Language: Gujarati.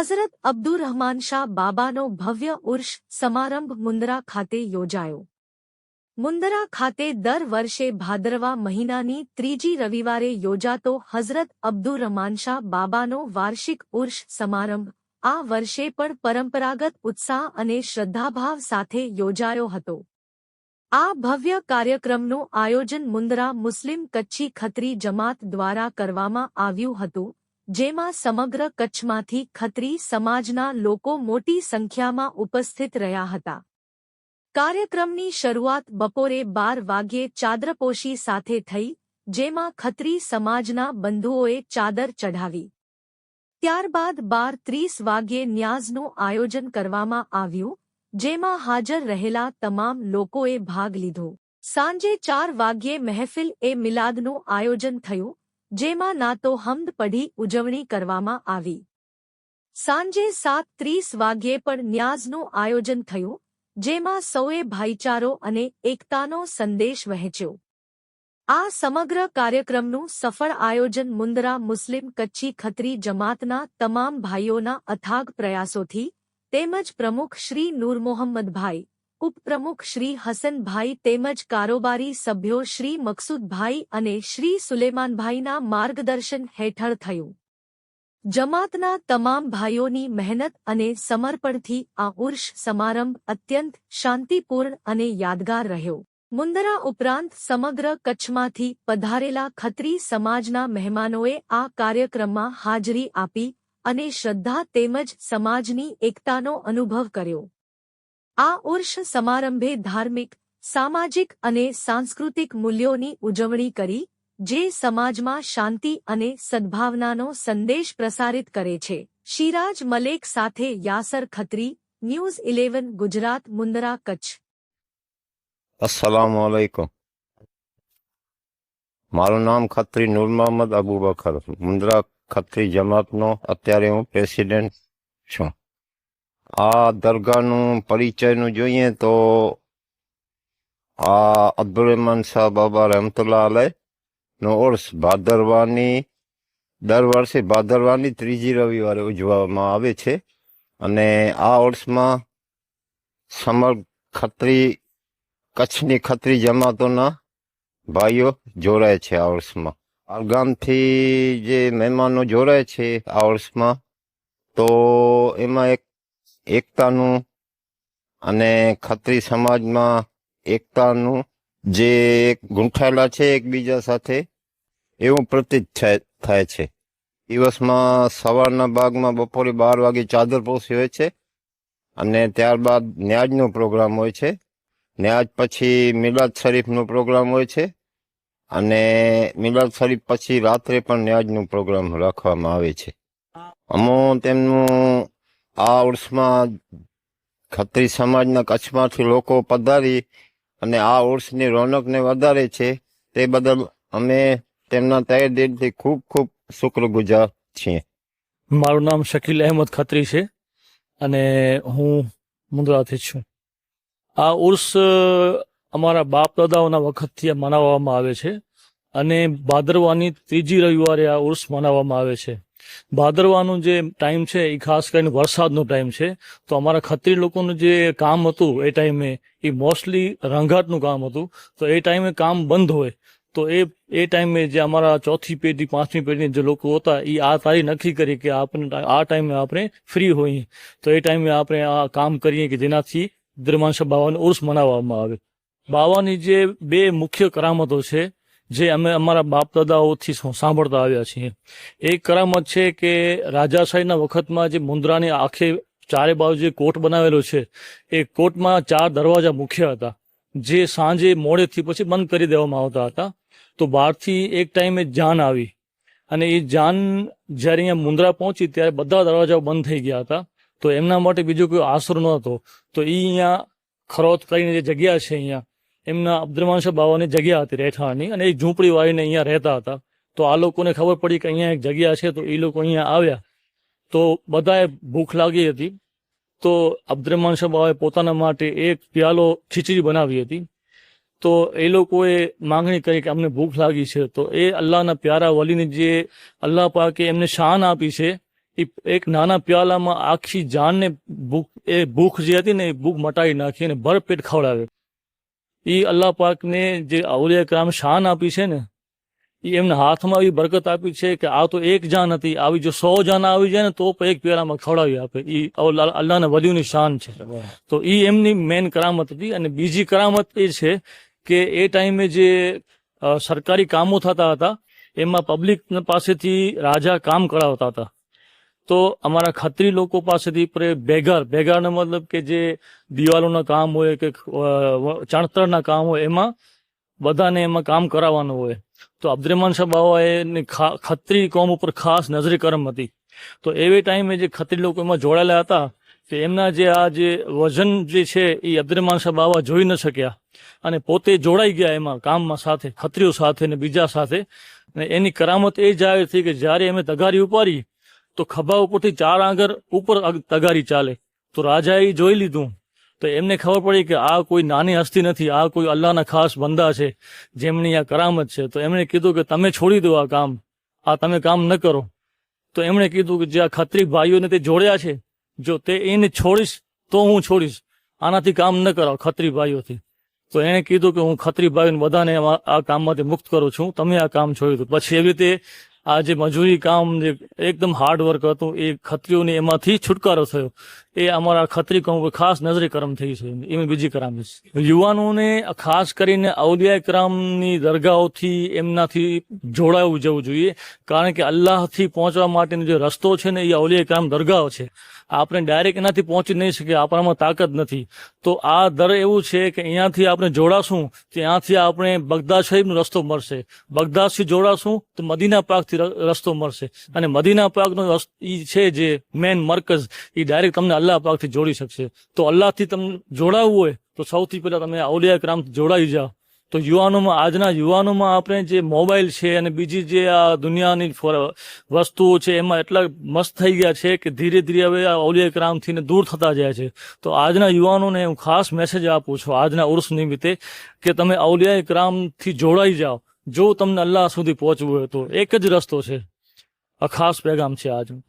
હઝરત અબ્દુરહમાન શાહ બાબાનો ભવ્ય ઉર્ષ સમારંભ મુંદરા ખાતે યોજાયો. મુંદરા ખાતે દર વર્ષે ભાદરવા મહિનાની ત્રીજી રવિવારે યોજાતો હઝરત અબ્દુરહમાન શાહ બાબાનો વાર્ષિક ઉર્ષ સમારંભ આ વર્ષે પણ પરંપરાગત ઉત્સાહ અને શ્રદ્ધાભાવ સાથે યોજાયો હતો. આ ભવ્ય કાર્યક્રમનું આયોજન મુંદરા મુસ્લિમ કચ્છી ખત્રી જમાત દ્વારા કરવામાં આવ્યું હતું. જેમાં સમગ્ર કચ્છમાંથી ખત્રી સમાજના લોકો મોટી સંખ્યામાં ઉપસ્થિત રહ્યા હતા. કાર્યક્રમની શરૂઆત બપોરે બાર વાગ્યે ચાદરપોશી સાથે થઈ, જેમાં ખત્રી સમાજના બંધુઓએ ચાદર ચઢાવી. ત્યારબાદ બાર ત્રીસ વાગ્યે ન્યાઝનું આયોજન કરવામાં આવ્યું, જેમાં હાજર રહેલા તમામ લોકોએ ભાગ લીધો. સાંજે ચાર વાગ્યે મહેફિલ એ મિલાદનું આયોજન થયું જેમાં ના તો હમદ પઢી ઉજવણી કરવામાં આવી. સાંજે સાત ત્રીસ વાગ્યે પણ ન્યાઝનું આયોજન થયું, જેમાં સૌએ ભાઈચારો અને એકતાનો સંદેશ વહેંચ્યો. આ સમગ્ર કાર્યક્રમનું સફળ આયોજન મુંદરા મુસ્લિમ કચ્છી ખત્રી જમાતના તમામ ભાઈઓના અથાગ પ્રયાસોથી, તેમજ પ્રમુખ શ્રી નૂર મોહમ્મદભાઈ ઉપપ્રમુખ શ્રી હસનભાઈ તેમજ કારોબારી સભ્યો શ્રી મકસુદભાઈ અને શ્રી સુલેમાનભાઈના માર્ગદર્શન હેઠળ થયું. જમાતના તમામ ભાઈઓની મહેનત અને સમર્પણથી આ ઉર્ષ સમારંભ અત્યંત શાંતિપૂર્ણ અને યાદગાર રહ્યો. મુંદરા ઉપરાંત સમગ્ર કચ્છમાંથી પધારેલા ખત્રી સમાજના મહેમાનોએ આ કાર્યક્રમમાં હાજરી આપી અને શ્રદ્ધા તેમજ સમાજની એકતાનો અનુભવ કર્યો. આ ઉર્ષ સમારંભે ધાર્મિક, સામાજિક અને સાંસ્કૃતિક મૂલ્યોની ઉજવણી કરી, જે સમાજમાં શાંતિ અને સદ્ભાવનાનો સંદેશ પ્રસારિત કરે છે. શિરાજ મલેક સાથે યાસર ખત્રી, ન્યૂઝ ઇલેવન, ગુજરાત મુંદરા કચ્છ. મારું નામ ખત્રી નૂર મોહમ્મદ અબુ બખર મુંદરા ખત્રી જમાતનો, અત્યારે હું પ્રેસિડેન્ટ છું. આ દરગાહનું પરિચયનું જોઈએ તો આ અબ્દુલ શાહ બાબા રહેમતુલ્લા અલય નો ઉર્સ ભાદરવાની, દર વર્ષે ભાદરવાની ત્રીજી રવિવારે ઉજવવામાં આવે છે અને આ ઉર્સમાં સમર ખત્રી, કચ્છની ખત્રી જમાતોના ભાઈઓ જોડાય છે આ વર્ષમાં આ જે મહેમાનો જોડાય છે આ વર્ષમાં તો એમાં એક એકતાનું અને ખત્રી સમાજમાં એકતાનું જે ગૂંઠાયેલા છે એકબીજા સાથે, એવું પ્રતીત થાય છે. દિવસમાં સવારના ભાગમાં બપોરે બાર વાગે ચાદર પોસી હોય છે અને ત્યારબાદ ન્યાજનો પ્રોગ્રામ હોય છે. ન્યાજ પછી મિલાદ શરીફનો પ્રોગ્રામ હોય છે અને મિલાદ શરીફ પછી રાત્રે પણ ન્યાજનો પ્રોગ્રામ રાખવામાં આવે છે. અમો તેમનું આ ઉર્ષમાં ખત્રી સમાજના કચ્છમાંથી લોકો પધારી અને આ ઉર્ષની રોનકને વધારે છે, તે બદલ અમે તેમના તય દિલથી ખૂબ ખૂબ શુક્રગુજાર છીએ. મારું નામ શકીલ અહેમદ ખત્રી છે અને હું મુંદ્રાથી છું. આ ઉર્સ અમારા બાપ દાદાઓના વખતથી મનાવવામાં આવે છે અને ભાદરવાની ત્રીજી રવિવારે આ ઉર્સ મનાવવામાં આવે છે. ભાદરવાનું જે ટાઈમ છે એ ખાસ કરીને વરસાદનો ટાઈમ છે, તો અમારા ખત્રી લોકોનું જે કામ હતું એ ટાઈમે એ મોસ્ટલી રંગાટનું કામ હતું, તો એ ટાઈમે કામ બંધ હોય, તો એ એ ટાઈમે જે અમારા ચોથી પેઢી, પાંચમી પેઢીના જે લોકો હતા એ આ તારીખ નક્કી કરી કે આપણે આ ટાઈમે આપણે ફ્રી હોઈએ, તો એ ટાઈમે આપણે આ કામ કરીએ કે જેનાથી દ્રમાંશ બાવાનો ઉર્સ મનાવવામાં આવે. બાવાની જે બે મુખ્ય કરામતો છે જે અમે અમારા બાપ દાદાઓથી સાંભળતા આવ્યા છીએ. એક કરામત છે કે રાજાશાહીના વખતમાં જે મુન્દ્રાની આખે ચારે બાજુ જે કોટ બનાવેલો છે, એ કોટમાં ચાર દરવાજા મુખ્ય હતા. જે સાંજે મોડેથી પછી બંધ કરી દેવામાં આવતા હતા. તો બહારથી એક ટાઈમે જાન આવી. અને એ જાન જ્યારે અહીંયા મુંદ્રા પહોંચી ત્યારે બધા દરવાજાઓ બંધ થઈ ગયા હતા. તો એમના માટે બીજો કોઈ આશરો નહોતો. તો એ અહીંયા ખરોત કરીને જે જગ્યા છે અહીંયા એમના અબ્દુલમાન શાહ બાવાની જગ્યા હતી રહેઠાણની અને એ ઝૂંપડી વાળીને અહીંયા રહેતા હતા. તો આ લોકોને ખબર પડી કે અહીંયા એક જગ્યા છે, તો એ લોકો અહીંયા આવ્યા. તો બધાએ ભૂખ લાગી હતી. તો અબ્દુરમાન શાહ બાવાએ પોતાના માટે એક પ્યાલો ખીચડી બનાવી હતી. તો એ લોકોએ માંગણી કરી કે અમને ભૂખ લાગી છે. તો એ અલ્લાહના પ્યારા વલીને જે અલ્લાહ પાકે એમને શાન આપી છે, એ એક નાના પ્યાલામાં આખી જાનને ભૂખ, એ ભૂખ જે હતી ને એ ભૂખ મટાવી નાખી અને ભરપેટ ખવડાવે એ અલ્લાહ પાકને જે અવલિયા કરામ શાન આપી છે ને, એ એમના હાથમાં આવી બરકત આપી છે કે આ તો એક જાન હતી, આવી જો સો જાન આવી જાય ને, તો પણ એક પ્યાલામાં ખવડાવી આપે. એ અલ્લાહના વલીઓની શાન છે. તો એ એમની મેન કરામત હતી અને બીજી કરામત એ છે કે એ ટાઈમે જે સરકારી કામો થતા હતા, એમાં પબ્લિક પાસેથી રાજા કામ કરાવતા હતા. તો અમારા ખત્રી લોકો પાસેથી પર બેગાર બેગારનો મતલબ કે જે દિવાલોના કામ હોય કે ચણતરના કામ હોય, એમાં બધાને એમાં કામ કરાવવાનું હોય. તો અબ્દુરમાન શાહ બાવાએ ખત્રી કોમ ઉપર ખાસ નજરે કરમ હતી. તો એવી ટાઈમે જે ખત્રી લોકો એમાં જોડાયેલા હતા કે એમના જે આ જે વજન જે છે એ અબ્દુરમાન શાહ બાવા જોઈ ન શક્યા. અને પોતે જોડાઈ ગયા એમાં કામમાં સાથે, ખત્રીઓ સાથે ને બીજા સાથે. અને એની કરામત એ જાહેર થઈ કે જ્યારે એમે તગારી ઉપાડી તો ખભા ઉપરથી ચાર આંગર ઉપર તગારી ચાલે. તો રાજાએ જોઈ લીધું. તો એમને ખબર પડી કે આ કોઈ નાની હસ્તી નથી, આ કોઈ અલ્લાહના ખાસ બંદા છે, જેમની આ કરામત છે. તો એમણે કીધું કે તમે છોડી દો આ કામ. આ તમે કામ ન કરો. તો એમણે કીધું કે જે આ ખત્રી ભાઈઓને તે જોડ્યા છે, જો તે એને છોડીશ, તો હું છોડીશ. આનાથી કામ ન કરાવ ખત્રી ભાઈઓથી. તો એણે કીધું કે હું ખત્રી ભાઈઓને બધાને આ કામમાંથી મુક્ત કરું છું. તમે આ કામ છોડી દો. પછી એવી રીતે આ જે મજૂરી કામ જે એકદમ હાર્ડવર્ક હતું, એ ખત્રીઓને એમાંથી છુટકારો થયો. એ અમારા ખત્રી ઉપર ખાસ નજરે કરમ થઈ છે. એમ બીજી કરામી છે. યુવાનોને ખાસ કરીને અવલિયા કરામની દરગાહોથી એમનાથી જોડાવું જવું જોઈએ, કારણ કે અલ્લાહથી પહોંચવા માટેનો જે રસ્તો છે ને, એ અવલિયા કરામ દરગાહો છે. આપણે ડાયરેક્ટ એનાથી પહોંચી નહીં શકીએ, આપણામાં તાકાત નથી. તો આ દર એવું છે કે અહીંયાથી આપણે જોડાશું, ત્યાંથી આપણે બગદાદ શરીફનો રસ્તો મળશે. બગદાદથી જોડાશું, તો મદીના પાકથી ર- રસ્તો મળશે. અને મદીના પાકનો ઈ છે જે મેન મરકઝ એ ડાયરેક્ટ તમને અલ્લાહ પાકથી જોડી શકશે. તો અલ્લાહથી તમને જોડાવવું હોય, તો સૌથી પહેલા તમે અવલિયા ક્રામથી જોડાઈ જાઓ. તો યુવાનોમાં, આજના યુવાનોમાં આપણે જે મોબાઈલ છે અને બીજી જે આ દુનિયાની વસ્તુઓ છે, એમાં એટલા મસ્ત થઈ ગયા છે કે ધીરે ધીરે હવે આ અવલિયા ક્રામથી ને દૂર થતા જાય છે. તો આજના યુવાનોને હું ખાસ મેસેજ આપું છું, આજના ઉર્સ નિમિત્તે, કે તમે અવલિયા ક્રામથી જોડાઈ જાઓ. જો તમને અલ્લાહ સુધી પહોંચવું હોય તો એક જ રસ્તો છે. આ ખાસ પેગામ છે આજનું.